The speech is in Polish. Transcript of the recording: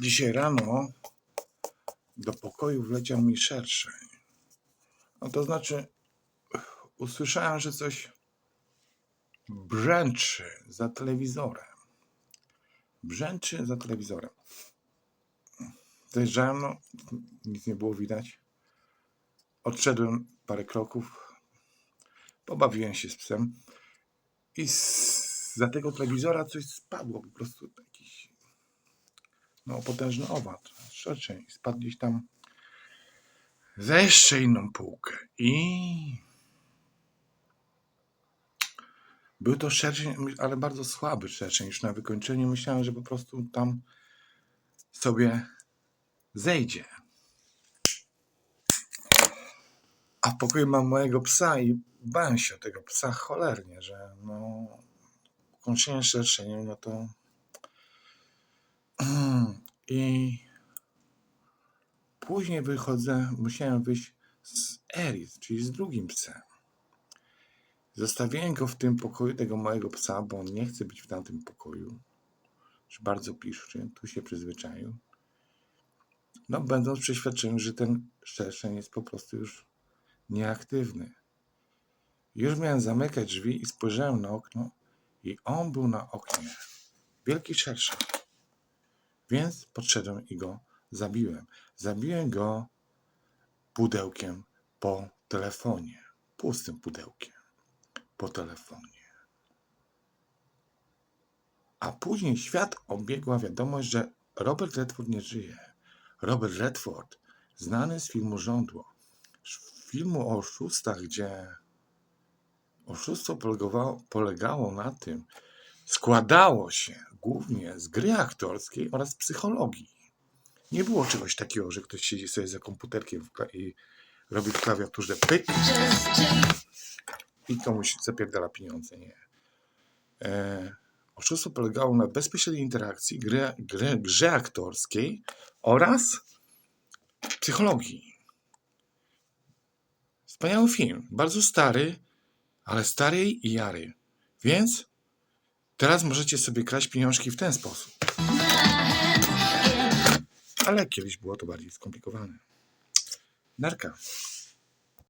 Dzisiaj rano do pokoju wleciał mi szerszeń. No to znaczy, usłyszałem, że coś brzęczy za telewizorem. Brzęczy za telewizorem. Zajrzałem, no, nic nie było widać. Odszedłem parę kroków, pobawiłem się z psem i z, za tego telewizora coś spadło, po prostu jakiś no, potężny owad, szerszeń. Spadł gdzieś tam za jeszcze inną półkę i był to szerszeń, ale bardzo słaby szerszeń. Już na wykończeniu myślałem, że po prostu tam sobie zejdzie. A w pokoju mam mojego psa i bałem się tego psa cholernie, że no ukończenie szerszeniem, no to i później wychodzę, musiałem wyjść z Eris, czyli z drugim psem. Zostawiłem go w tym pokoju, tego mojego psa, bo on nie chce być w tamtym pokoju. Już bardzo piszczy, tu się przyzwyczaił. No, będąc przeświadczony, że ten szerszeń jest po prostu już nieaktywny. Już miałem zamykać drzwi i spojrzałem na okno i on był na oknie. Wielki szerszeń. Więc podszedłem i go zabiłem. Zabiłem go pudełkiem po telefonie. Pustym pudełkiem po telefonie. A później świat obiegła wiadomość, że Robert Redford nie żyje. Robert Redford, znany z filmu Żądło, filmu o oszustach, gdzie oszustwo polegało, polegało na tym, składało się głównie z gry aktorskiej oraz psychologii. Nie było czegoś takiego, że ktoś siedzi sobie za komputerkiem i robi w klawiaturze pyk i komuś zapierdala pieniądze. Nie. E, oszustwo polegało na bezpośredniej interakcji, gry, gry, grze aktorskiej oraz psychologii. Wspaniały film, bardzo stary, ale stary i jary. Więc teraz możecie sobie kraść pieniążki w ten sposób. Ale kiedyś było to bardziej skomplikowane. Narka.